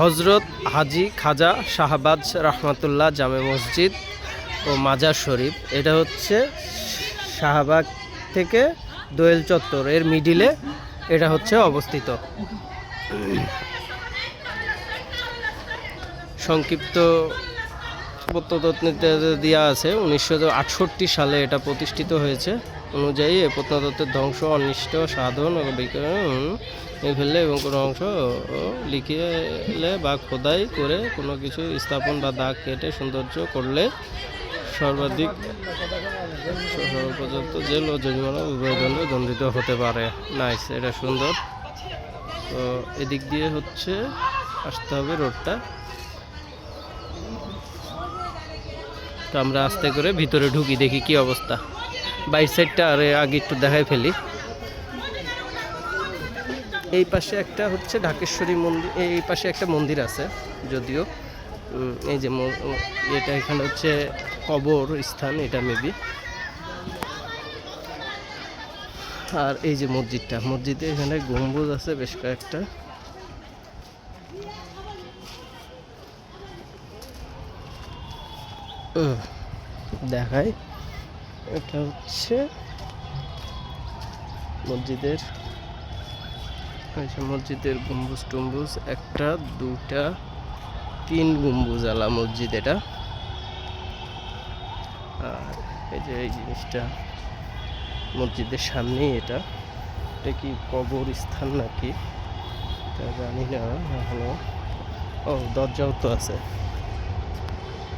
হজরত হাজি খাজা শাহবাজ রহমাতুল্লাহ জামে মসজিদ ও মাজার শরীফ। এটা হচ্ছে শাহবাগ থেকে দোয়েল চত্বর। এর মিডিলে এটা হচ্ছে অবস্থিত। সংক্ষিপ্ত প্রত্নতত্ত্বে দেওয়া আছে। উনিশশো আটষট্টি সালে এটা প্রতিষ্ঠিত হয়েছে। অনুযায়ী প্রত্নতত্ত্বের ধ্বংস, অনিষ্ট, সাধন ফেললে এবং কোনো অংশ লিখিয়ে বা খোদাই করে কোনো কিছু স্থাপন বা দাগ কেটে সৌন্দর্য করলে সর্বাধিক পর্যন্ত জেল ও জরিমানা উভয় দণ্ডে দণ্ডিত হতে পারে। নাইস, এটা সুন্দর। তো এদিক দিয়ে হচ্ছে আসতে হবে রোডটা। তো আমরা আস্তে করে ভিতরে ঢুকি, দেখি কি অবস্থা। বাইর সাইডটা আর আগে একটু দেখাই ফেলি। এই পাশে একটা হচ্ছে ঢাকেশ্বরী মন্দির এই পাশে একটা মন্দির আছে যদিও। এই যে এটা এখানে হচ্ছে কবর স্থান, এটা মেবি আর এই যে মসজিদটা, মসজিদে এখানে গম্বুজ আছে বেশ কয়েকটা। দেখাই। এটা হচ্ছে মসজিদের মসজিদের গম্বুজ টম্বুজ, একটা দুটা তিন গম্বুজ আলা মসজিদ এটা। আর এই যে এই জিনিসটা, মসজিদের সামনেই এটা। এটা কি কবর স্থান নাকি? তা জানি না এখনও। ও, দরজাও তো আছে।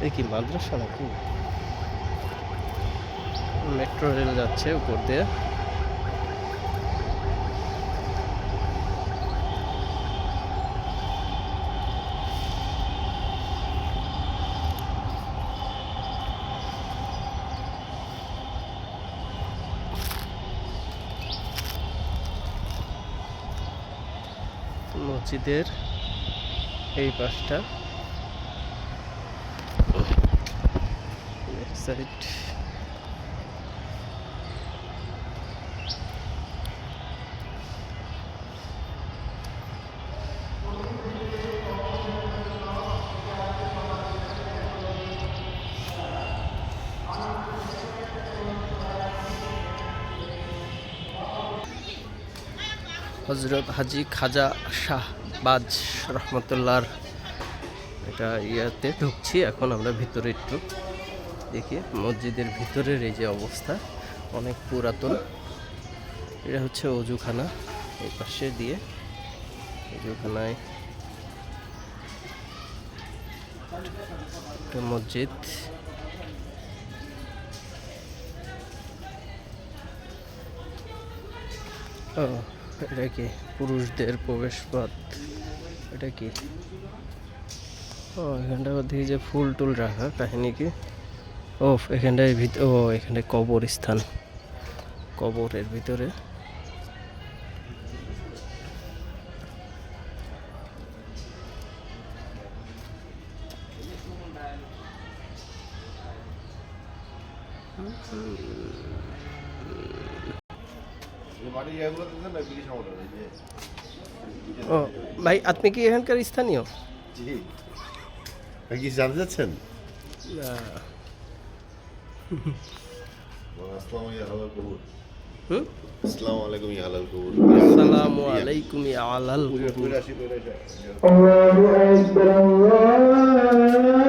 এ কি মাদ্রাসা নাকি? মেট্রো রেল যাচ্ছে উপর দিয়ে। মসজিদের এই পাশটা। সাইড হজরত হাজি খাজা শাহ বাজ রহমতুল্লাহর এটা ইয়াতে ঢুকছি। এখন আমরা ভিতরে একটু দেখি, মসজিদের ভিতরের এই যে অবস্থা, অনেক পুরাতন। এটা হচ্ছে অজুখানা, এই পাশে দিয়ে অজুখানায় একটা মসজিদ। ও এটা কি? পুরুষদের প্রবেশ পথ এটা কি? ও এখানটা দেখি যে ফুল টুল রাখা, কাহিনী কি? ও এখানটায় ভিত, ও এখানে কবর স্থান কবরের ভিতরে। ও ভাই আপনি কি এখানকার স্থানীয় জি কি জানতে চাচ্ছেন না আসসালামু আলাইকুম ইয়া আলাল কুবুর আসসালামু আলাইকুম ইয়া আলাল কুবুর আল্লাহু আকবার আল্লাহু আকবার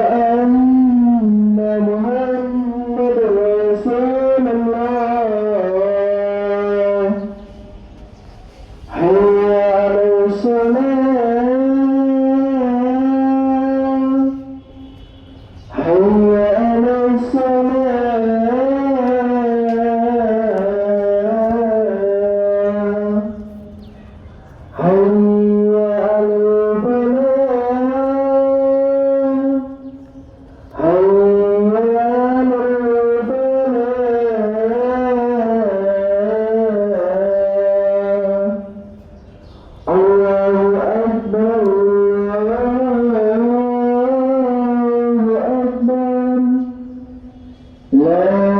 الله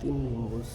তিন গম্বুজ